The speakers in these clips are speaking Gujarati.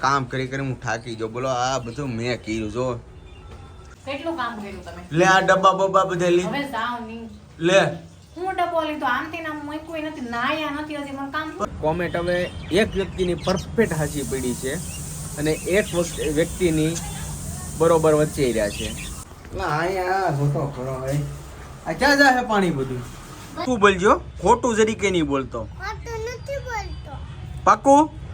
કામ કરી કરી હું થાકી ગયો. બોલો આ બધું મેં કર્યું જો. કેટલું કામ કર્યું તમે? લે આ ડબ્બા બબ્બા બધે લી. હવે નહીં લે. હું ડબ્બો લીધો આમ તેના મૂક્યું નથી નાયા નથી હજી મને કામ કોમેન્ટ હવે એક વ્યક્તિની પરફેક્ટ હાજી પડી છે અને એક વખત- વ્યક્તિની બરોબર વચ્ચે રહ્યા છે. અહીંયા ખોટો ખરો ભાઈ. આ ક્યાં જાય પાણી બધું? તું બોલજો. ખોટું જરીકે નહીં બોલતો. પાકું?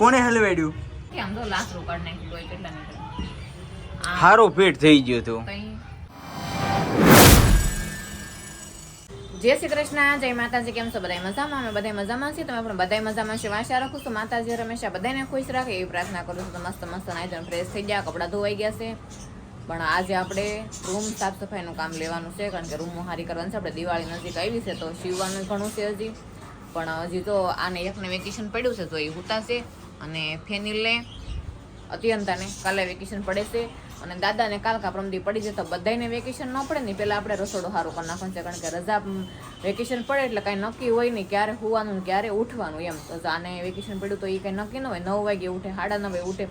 કોને હલવાડ્યું? કે આમ તો લાખ રોકડ નાખ્યું હોય કેટલા નીકળે હારો ભેટ થઈ ગયો તો. જય શ્રી કૃષ્ણ જય માતાજી કેમ છો? બધા મજામાં? અમે બધા મજામાં છીએ. તમે પણ બધા મજામાં છે. આશા રાખું છું માતાજી હંમેશા બધાને ખુશ રાખે. એવી પ્રાર્થના કરું છું તો મસ્ત મસ્ત નાઈ ફ્રેશ થઈ ગયા. કપડાં ધોવાઈ ગયા છે. પણ આજે આપણે રૂમ સાફ સફાઈનું કામ લેવાનું છે. કારણ કે રૂમ હારી કરવાનું છે. આપણે દિવાળી નજીક આવી છે તો સીવવાનું ઘણું છે હજી. પણ હજી તો આને એકને વેકેશન પડ્યું છે તો એ ઉતારશે અને ફેનિલને અત્યંતાને કાલે વેકેશન પડે છે અને દાદાને કાલકા પ્રમદી પડી જતા બધાને વેકેશન ન પડે ને પહેલાં આપણે રસોડું સારું કરી નાખવાનું છે. કારણ કે રજા વેકેશન પડે એટલે કાંઈ નક્કી હોય નહીં ક્યારે હોવાનું ક્યારે ઉઠવાનું એમ. તો આને વેકેશન પડ્યું તો એ કંઈ નક્કી ન હોય. નવ વાગે ઉઠે, સાડા નવે ઉઠે.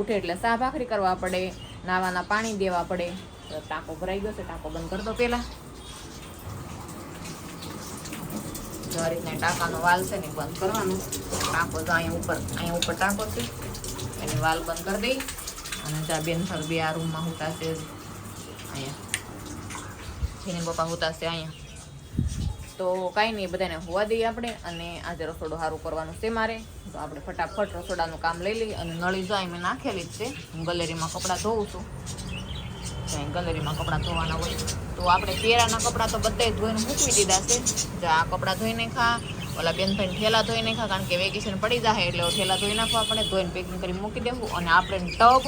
ઉઠે એટલે શાહ ભાખરી કરવા પડે, નાવાના પાણી દેવા પડે. ટાંકો ભરાઈ ગયો છે, ટાંકો બંધ કરી દો પહેલા. જો આ ટાંકાનો વાલ છે ને બંધ કરવાનો. ટાંકો તો અહીંયા ઉપર અહીંયા ઉપર ટાંકો છે. એની વાલ બંધ કરી દઈ. અને જ્યાં બેન સર બે આ રૂમમાં હુતાશે અહીંયા. જેને પપ્પા હુતાશે અહીંયા. તો કાંઈ નહીં, બધાને હોવા દઈએ આપણે અને આજે રસોડું સારું કરવાનું છે મારે. તો આપણે ફટાફટ રસોડાનું કામ લઈ લઈએ અને નળી જાય મેં નાખેલી જ છે. હું ગલેરીમાં કપડાં ધોઉં છું. ગલેરીમાં કપડાં ધોવાના હોય. તો આપણે પહેરાના કપડાં તો બધા ધોઈને મૂકવી દીધા છે. જો, આ કપડાં ધોઈને ખા ઓલા બેન ભાઈ ઠેલા ધોઈને ખા કારણ કે વેકેશન પડી જાય એટલે ઠેલા ધોઈ નાખવા પડે. ધોઈને પેકિંગ કરી મૂકી દેવું અને આપણે ટબ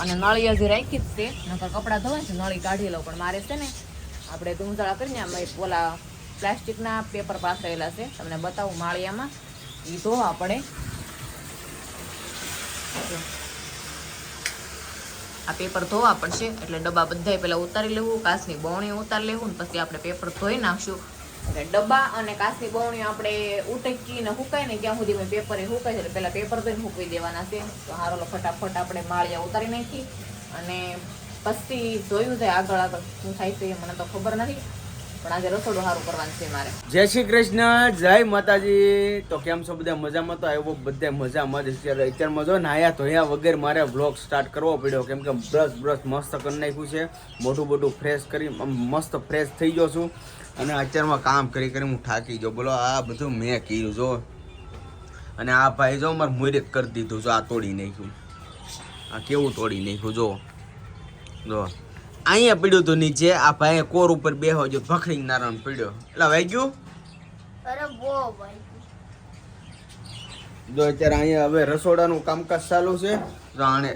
અને નળી હજી રાખી જ છે. નકર કપડાં ધોવાય છે, નળી કાઢી લઉં. પણ મારે છે ને, આપણે ધૂમધાળા કરીને આમાં ઓલા પ્લાસ્ટિકના પેપર પાથરેલા છે. તમને બતાવું, માળિયામાં. એ ધોવા પડે. આ પેપર ધોવા પડશે, એટલે ડબ્બા બધાય પહેલાં ઉતારી લેવું, કાચની બવણી ઉતારી લેવું, ને પછી આપણે પેપર ધોઈ નાખશું. એટલે ડબ્બા અને કાચની બવણી આપણે ઉટકીને હુકાય ને ત્યાં સુધી પેપર એ છે, એટલે પહેલાં પેપર ધોઈને મૂકવી દેવાના છે. તો હારો ફટાફટ આપણે માળિયા ઉતારી નાખી. અને પછી જોયું છે આગળ આગળ શું થાય છે મને તો ખબર નથી. પણ આજે રસોડું સારું જય શ્રી કૃષ્ણ, જય માતાજી. તો કેમ છો બધા? મજામાં તો આવ્યો બધા મજામાં જ. અત્યારે અત્યારમાં જો નાયા ધોયા વગર મારે વ્લોગ સ્ટાર્ટ કરવો પડ્યો. કેમ કે બ્રશ બ્રશ મસ્ત કરી નાખ્યું છે. મોટું મોટું ફ્રેશ કરી મસ્ત ફ્રેશ થઈ ગયો છું. અને અત્યારમાં કામ કરી કરી હું થાકી ગયો. બોલો, આ બધું મેં કર્યું, જો. અને આ ભાઈ જો મારે મોરે કરી દીધું, જો આ તોડી નાખ્યું. આ કેવું તોડી નાખ્યું, જો. જો. અહીંયા પડ્યું હતું નીચે આ ભાઈ કોર ઉપર બેહો જો ભખડી નારણ પડ્યો. એટલે વાગ્યું? અરે જો અત્યારે અહીંયા હવે રસોડાનું કામકાજ ચાલુ છે તો આણે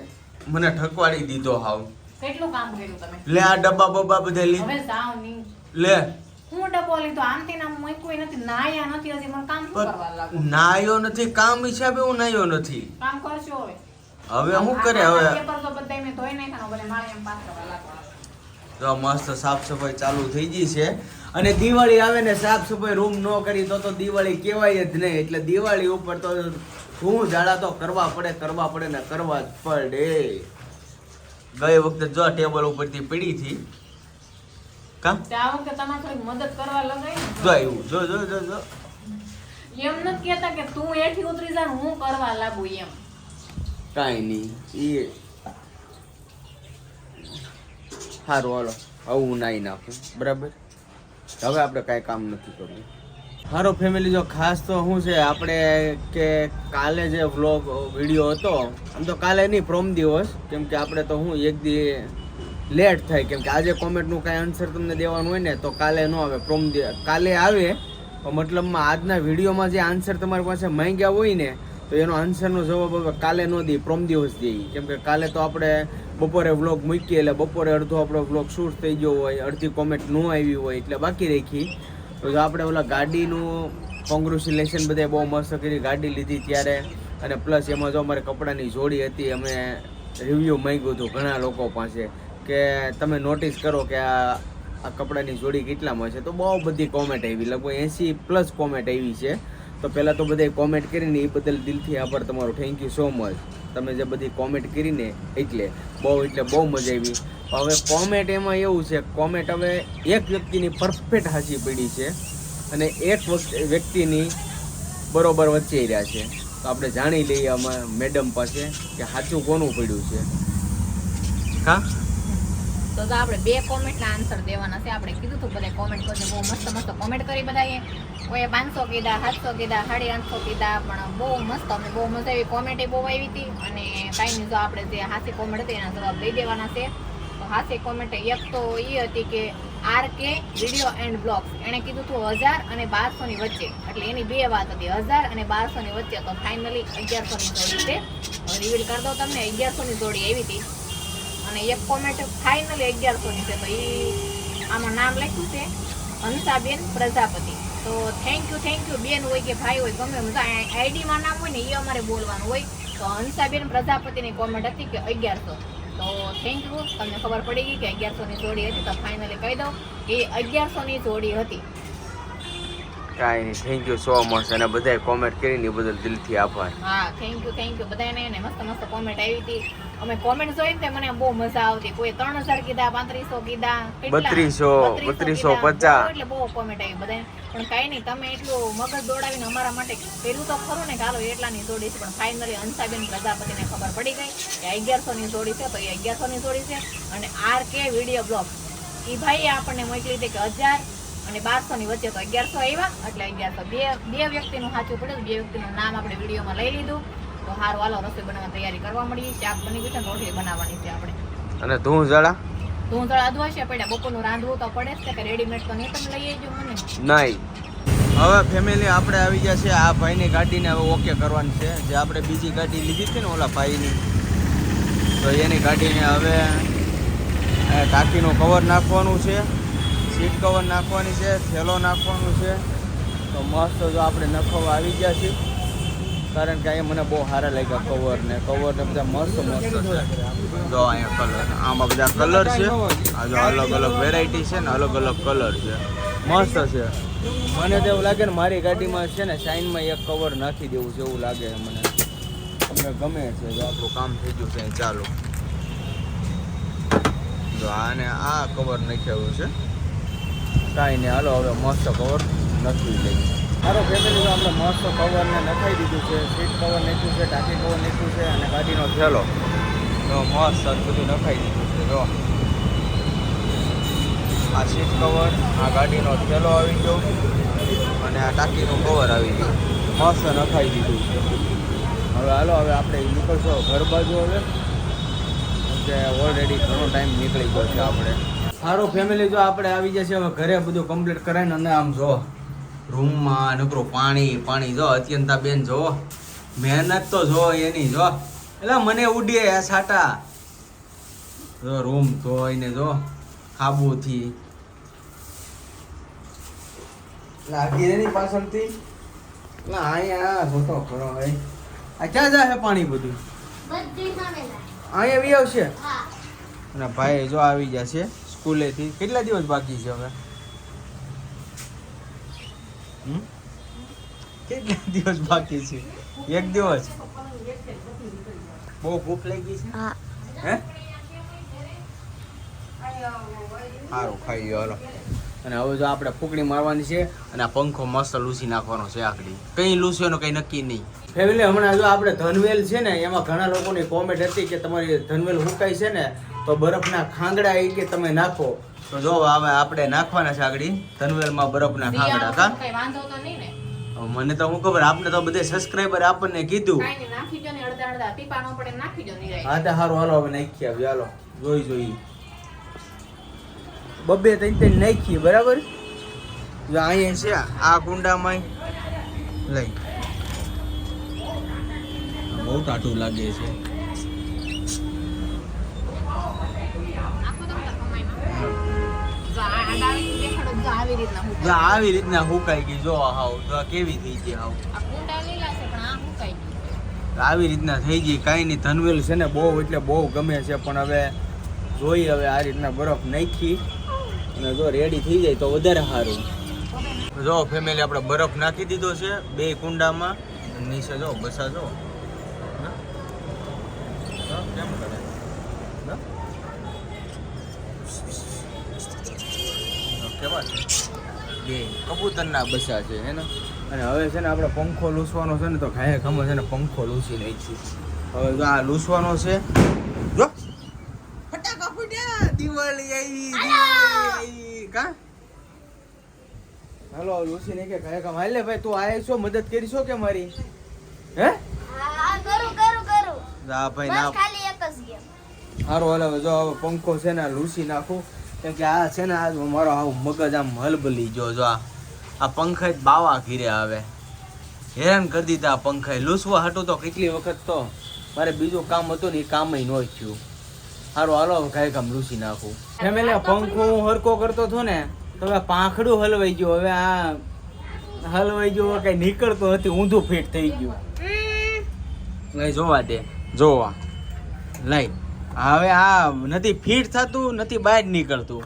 મને ઠકવાડી દીધો હાવ. કેટલું કામ કર્યું તમે? લે આ ડબ્બા બબ્બા બધે લી હવે જાવ નહીં લે. હું ડબ્બો લીધો આમ તેના મૂક્યું નથી નાયા નથી હજી મને કામ કરવા લાગુ? નાયો નથી કામ હિસાબે હું નાયો નથી. કામ કરશો હવે? હવે શું કરે હવે? પેપર તો બધાય મેં ધોઈ નાખ્યા બધા મારે એમ પાસ લાગવા તો મસ્ત સાફ સફાઈ ચાલુ થઈ ગઈ છે. અને દિવાળી આવે ને સાફ સફાઈ રૂમ ન કરી તો તો દિવાળી કહેવાય જ નહીં. એટલે દિવાળી ઉપર તો હું જાડા તો કરવા પડે કરવા પડે ને કરવા જ પડે. ગઈ વખતે જો ટેબલ ઉપરથી પડી હતી. કા? મદદ કરવા લગાય જો જો જો જો જો. એમ નથી કહેતા કે તું એથી ઉતરી જા હું કરવા લાગુ એમ. કાંઈ નહીં એ સારું હાલો. હું નાઈ નાખું. બરાબર? હવે આપણે કાંઈ કામ નથી કરવું. હારો ફેમિલી જો ખાસ તો શું છે, આપણે કે કાલે જે વ્લોગ વીડિયો હતો, આમ તો કાલે નહીં પ્રોમ દિવસ. કેમ કે આપણે તો હું એક દી લેટ થાય. કેમ કે આજે કોમેન્ટનું કાંઈ આન્સર તમને દેવાનું હોય ને, તો કાલે ન આવે. પ્રોમ કાલે આવે. મતલબમાં આજના વિડીયોમાં જે આન્સર તમારી પાસે માંગ્યા હોય ને તો એનો આન્સરનો જવાબ હવે કાલે ન દઈએ, પ્રોમ દિવસ દઈએ. કેમ કે કાલે તો આપણે બપોરે વ્લોગ મૂકીએ એટલે બપોરે અડધો આપણો વ્લોગ શૂટ થઈ ગયો હોય, અડધી કોમેન્ટ ન આવી હોય એટલે બાકી રાખી. તો આપણે ઓલા ગાડીનું કોંગ્રેચ્યુલેશન બધા બહુ મસ્ત કરી ગાડી લીધી ત્યારે. અને પ્લસ એમાં જો અમારે કપડાની જોડી હતી, અમે રિવ્યૂ માંગ્યું હતું ઘણા લોકો પાસે કે તમે નોટિસ કરો કે આ આ કપડાની જોડી કેટલામાં છે. તો બહુ બધી કોમેન્ટ આવી, લગભગ એંસી પ્લસ કોમેન્ટ આવી છે. તો પહેલાં તો બધાએ કોમેન્ટ કરીને એ બદલ દિલથી આભાર તમારો. થેન્ક યુ સો મચ તમે જે બધી કોમેન્ટ કરીને, એટલે બહુ એટલે બહુ મજા આવી. હવે કોમેન્ટ એમાં એવું છે કોમેન્ટ હવે એક વ્યક્તિની પરફેક્ટ હાજી પડી છે અને એક વ્યક્તિની બરોબર વચ્ચે રહ્યા છે. તો આપણે જાણી લઈએ આમાં મેડમ પાસે કે સાચું કોનું પડ્યું છે. હા? તો આપણે બે કોમેન્ટના આન્સર દેવાના છે. આપણે કીધું હતું બધા કોમેન્ટ કરજો. બહુ મસ્ત મસ્ત કોમેન્ટ કરી બધાએ. કોઈ પાંચસો કીધા, સાતસો કીધા, સાડી આઠસો કીધા, પણ બહુ મસ્ત અમને બહુ મજા આવી. કોમેડી બહુ આવી હતી અને કાંઈ જો આપણે જે હાસી કોમેન્ટ હતી એના જવાબ દઈ દેવાના છે. તો હાસી કોમેન્ટ એક તો એ હતી કે R K video and blogs એણે કીધું હતું હજાર અને બારસોની વચ્ચે. એટલે એની બે વાત હતી, હજાર અને બારસોની વચ્ચે. તો ફાઇનલી અગિયારસોની જોડી છે. રિવીલ કરી દઉં તમને અગિયારસોની જોડી આવી હતી. અને એક કોમેન્ટ ફાઇનલી અગિયારસોની છે. તો એ આમાં નામ લખ્યું છે, હંસાબેન પ્રજાપતિ. તો થેન્ક યુ થેન્ક યુ બેન હોય કે ભાઈ હોય, ગમે બધા આઈડીમાં નામ હોય ને એ અમારે બોલવાનું હોય. તો હંસાબેન પ્રજાપતિની કોમેન્ટ હતી કે અગિયારસો. તો થેન્ક યુ તમને ખબર પડી ગઈ કે અગિયારસોની જોડી હતી, તો ફાઇનલી કહી દઉં. એ અગિયારસોની જોડી હતી. કાંઈ નહીં. થેન્ક યુ સો મચ અને બધાએ કોમેન્ટ કરીને એ બદલ દિલથી આભાર. હા થેન્ક યુ થેન્ક યુ બધાને ને મસ્ત મસ્ત કોમેન્ટ આવી હતી. અમે કોમેન્ટ જોઈ ને તે મને બહુ મજા આવતી. કોઈ ત્રણ હજાર કીધા પાંત્રીસો કીધા 3200, 3200 3250. એટલે બહુ કોમેન્ટ આવી બધાને પણ કાંઈ નહીં તમે એટલું મગજ દોડાવીને અમારા માટે પેલું તો ખરું ને. ચાલો એટલા એટલાની જોડી છે. પણ ફાઇનલી અંસાબેન પ્રજાપતિને ખબર પડી ગઈ કે અગિયારસો ની જોડી છે. તો એ અગિયારસો ની જોડી છે. અને આર કે વીડિયો બ્લોગ એ ભાઈ આપણને મોકલી હતી કે હજાર અને બારસો ની વચ્ચે તો અગિયારસો આવ્યા એટલે અગિયારસો બે બે વ્યક્તિનું સાચું પડ્યું બે વ્યક્તિનું નામ આપણે વિડીયોમાં લઈ લીધું. તો હારું હાલો રસોઈ બનાવવાની તૈયારી કરવા મળી શાક બની ગયું છે રોટલી બનાવવાની છે આપણે. અને તું જળા તો જળા અધવા છે પડ્યા બપોરનું રાંધવું તો પડે છે કે રેડીમેડ તો નહીં તમે લઈ આવજો મને. નહીં. હવે ફેમિલી આપણે આવી ગયા છે આ ભાઈની ગાડીને હવે ઓકે કરવાની છે. જે આપણે બીજી ગાડી લીધી હતી ને ઓલા ભાઈની તો એની ગાડીને હવે ટાંકીનું કવર નાખવાનું છે. સીટ કવર નાખવાની છે, થેલો નાખવાનું છે. તો મસ્ત જો આપણે નખવા આવી ગયા છીએ. કારણ કે અહીંયા મને બહુ સારા લાગ્યા કવર ને. કવર ને બધા મસ્ત મસ્ત છે. જો અહીંયા કલર આમાં બધા કલર છે. આ જો અલગ અલગ વેરાયટી છે ને અલગ અલગ કલર છે. મસ્ત છે. મને તો એવું લાગે ને મારી ગાડીમાં છે ને શાઇનમાં એક કવર નાખી દેવું છે એવું લાગે મને. તમને ગમે છે જો આપણું કામ થઈ ગયું છે, ચાલો. જો આને આ કવર નાખ્યું છે. કાંઈ નહીં. હાલો હવે મસ્ત કવર નથી લઈએ. મારો ફેમિલી આપણે મસ્ત કવરને નખાઈ દીધું છે. સીટ કવર નાખ્યું છે ટાંકી કવર નાખ્યું છે અને ગાડીનો થેલો તો મસ્ત બધું નખાઈ દીધું છે. જો. આ સીટ કવર આ ગાડીનો થેલો આવી ગયો અને આ ટાંકીનું કવર આવી ગયું. મસ્ત નખાઈ દીધું છે. હવે હાલો હવે આપણે નીકળશો ઘર બાજુ હવે. કે ઓલરેડી ઘણો ટાઈમ નીકળી ગયો છે આપણે. સારું ફેમિલી જો આપણે આવી જશે હવે ઘરે બધું કમ્પ્લીટ કરાવીને અને આમ જો રૂમમાં નકરું પાણી પાણી જો અત્યંતા બેન જો મહેનત તો જો એની જો. એટલે મને ઉડીએ આ સાટા જો રૂમ ધોઈને જો ખાબુથી. લાગી એની પાછળથી? એટલે અહીંયા જોતો ખરો ભાઈ આ ક્યાં જશે પાણી બધું. અહીંયા બી આવશે? હા. અને ભાઈ જો આવી જશે. સ્કૂલેથી? કેટલા દિવસ બાકી છે હવે? હમ? કેટલા દિવસ બાકી છે? એક દિવસ? બહુ ભૂખ લાગી છે? હા. હે? સારું ખાઈ ગયો હાલો. અને હવે જો આપણે ફૂકડી મારવાની છે અને આ પંખો મસ્ત લૂસી નાખવાનો છે આકડી કઈ લૂસ્યો કઈ નક્કી નહીં. ફેમિલી હમણાં જો આપણે ધનવેલ છે ને એમાં ઘણા લોકોની કોમેન્ટ હતી કે તમારી ધનવેલ હુકાય છે ને તો બરફના ખાંગડા એ કે તમે નાખો. તો જો હવે આપણે નાખવાના છે આગળ ધનવેલમાં બરફના ખાંગડા કા? વાંધો તો નહીં ને. મને તો હું ખબર આપને તો બધે સબસ્ક્રાઈબર આપણને કીધું. નાખી દો ને અડધા અડધા. ટીપા નો પડે નાખી દો નિરાય હા તો સારું હાલો હવે નાખી આવ્યો હાલો. જોઈ જોઈ. બબ્બે ત્રણ ત્રણ નાખીએ બરાબર? જો અહીંયા છે આ કુંડામાં લઈ. બહુ ટાટું લાગે છે. આવી રીતના હુકાઈ ગઈ જો હાવ જો કેવી થઈ ગઈ હાવ. આ કુંડા લીલા છે પણ આ હુકાઈ ગયું આવી રીતના થઈ ગઈ કાંઈ નહીં ધનવેલ છે ને બહુ એટલે બહુ ગમે છે પણ હવે જોઈ હવે આ રીતના બરફ નાખી. અને જો રેડી થઈ જાય તો વધારે સારું. જો ફેમિલી આપણે બરફ નાખી દીધો છે બે કુંડામાં. નીચે જો બસા જો. કેમ કરે? કેવા બે કબૂતરના બસા છે હે ને? અને હવે છે ને આપણે પંખો લૂસવાનો છે ને તો ખાય ખમો છે ને પંખો લૂસી છું. હવે આ લૂસવાનો છે કા? હાલો લૂસી ને કે ઘરે ખમ હાલે ભાઈ તું આય છો મદદ કરીશો કે મારી? હે? હા કરું કરું કરું. જા ભાઈ ના. ખાલી એક જ ગેમ. સારું હાલો જો હવે પંખો છે ને આ લૂસી નાખું. કેમ કે આ છે ને આ મારો આવું મગજ આમ હલબલી જો જો આ. પંખે જ બાવા ઘીરે આવે. હેરાન કરી દીધા આ પંખા લૂસવા હાટું તો કેટલી વખત તો. મારે બીજું કામ હતું ને એ કામ ન થયું. સારું હાલો હવે કાંઈ કામ લૂસી નાખું. ફેમિલી પંખો હું હરકો કરતો હતો ને તો હવે પાંખડું હલવાઈ ગયું હવે આ હલવાઈ ગયું કઈ નીકળતો નથી ઊંધું ફીટ થઈ ગયું. લઈ જોવા દે જોવા. લઈ હવે આ નથી ફીટ થતું નથી બહાર નીકળતું.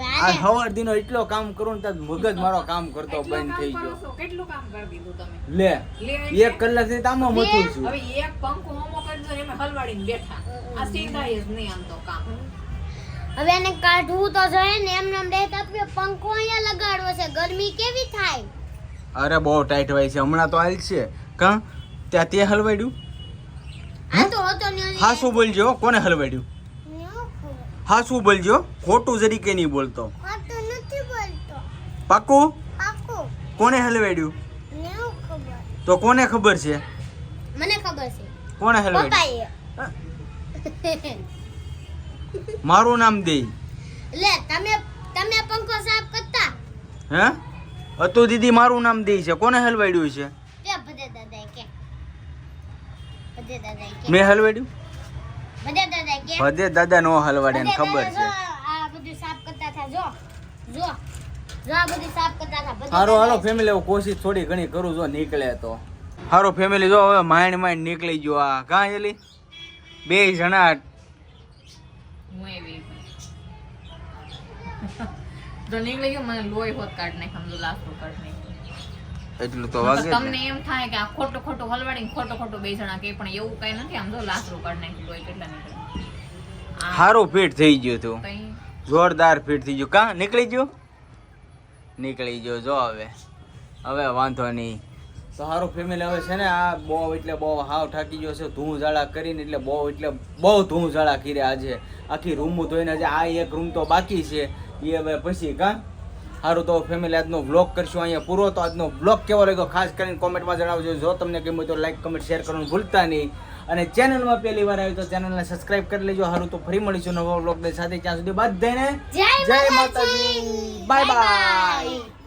આ હવાર સવાર દિનો એટલો કામ કરું ને ત્યાં મગજ મારો કામ કરતો બંધ થઈ ગયો. કેટલું કામ કરી દીધું તમે? લે લે એક કલાકથી તામો મથું છું. હવે એક પંખો દો ને એમાં હલવાડીને બેઠા. આ સીધાય જ નહીં આમ તો કામ. હવે એને કાઢવું તો જોઈએ ને એમ નામ રહે તો પંખો અહીંયા લગાડવો છે. ગરમી કેવી થાય? અરે બહુ ટાઈટ હોય છે. હમણાં તો હાલ છે. કા? ત્યાં તે હલવાડ્યું? હા તો હતો ને હા શું બોલજો કોને હલવાડ્યું? હા શું બોલજો ખોટું જરીકે નહીં બોલતો. આ નથી બોલતો. પાકું? પાકું. કોને હલવાડ્યું? તો કોને ખબર છે? કોને હલવાડ્યું મારું નામ દે. લે તમે તમે પંખો સાફ કરતા? હે? અતુ દીદી મારું નામ દે છે. કોને હલવાડ્યું છે? કે બધે દાદા કે. બધે દાદા કે. મેં હલવાડ્યું? બધે દાદા કે. બધે દાદા નો હલવાડે ને ખબર છે. આ બધું સાફ કરતા થા. જો જો. જો આ બધું સાફ કરતા થા. હારો હાલો ફેમિલી કોશિશ થોડી ઘણી કરું જો નીકળે તો. હારો ફેમિલી જો હવે માઇન્ડ માઇન્ડ નીકળી ગયો આ. કાં એલી બે જણા એટલું તો વાગે તમને એમ થાય કે આ ખોટું ખોટું હલવાડીને ખોટું ખોટું બે જણા કે પણ એવું કઈ નથી આમ તો લાસ્ટ કાઢ નાખ્યું લોહી કેટલા નીકળે આ ફિટ થઈ ગયું તું. જોરદાર ફિટ થઈ ગયું. કાં? નીકળી ગયું? નીકળી ગયો જો હવે. હવે વાંધો નહીં. તો સારું ફેમિલી હવે છે ને આ બહુ એટલે બહુ હાવ થાકી ગયો છે ધૂં ઝાડા કરીને એટલે બહુ એટલે બહુ ધૂં ઝાડા કરી આજે. આખી રૂમ ધોઈને આજે આ એક રૂમ તો બાકી છે. એ હવે પછી કા? સારું તો ફેમિલી આજનો બ્લોગ કરશું અહીંયા પૂરો. તો આજનો બ્લોગ કેવો લાગ્યો ખાસ કરીને કોમેન્ટમાં જણાવજો. જો તમને ગમ્યું તો લાઈક કમેન્ટ શેર કરવાનું ભૂલતા નહીં. અને ચેનલમાં પહેલી વાર આવી તો ચેનલને સબસ્ક્રાઇબ કરી લેજો. સારું તો ફરી મળીશું નવા બ્લોગની સાથે. ત્યાં સુધી બધાને જય માતાજી. Bye bye